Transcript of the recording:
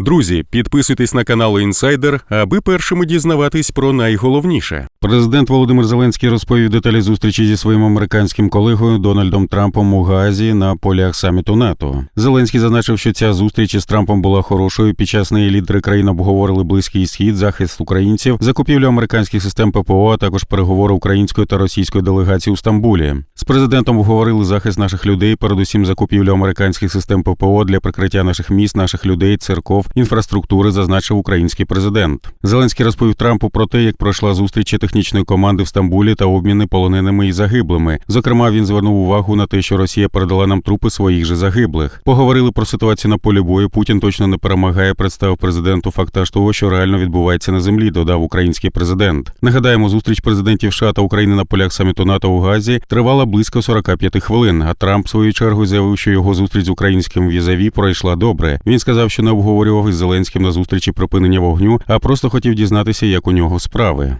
Друзі, підписуйтесь на канал Інсайдер, аби першими дізнаватись про найголовніше. Президент Володимир Зеленський розповів деталі зустрічі зі своїм американським колегою Дональдом Трампом у Гаазі на полях саміту НАТО. Зеленський зазначив, що ця зустріч із Трампом була хорошою. Під час неї лідери країн обговорили близький схід, захист українців, закупівлю американських систем ППО, а також переговори української та російської делегації у Стамбулі. Президентом обговорили захист наших людей, передусім закупівлю американських систем ППО для прикриття наших міст, наших людей, церков, інфраструктури, зазначив український президент. Зеленський розповів Трампу про те, як пройшла зустріч технічної команди в Стамбулі та обміни полоненими і загиблими. Зокрема, він звернув увагу на те, що Росія передала нам трупи своїх же загиблих. Поговорили про ситуацію на полі бою. Путін точно не перемагає. Представив президенту фактаж того, що реально відбувається на землі. Додав український президент. Нагадаємо, зустріч президентів США та України на полях саміту НАТО у Газі тривала близько 45 хвилин. А Трамп свою чергу заявив, що його зустріч з українським візаві пройшла добре. Він сказав, що не обговорював із Зеленським на зустрічі припинення вогню, а просто хотів дізнатися, як у нього справи.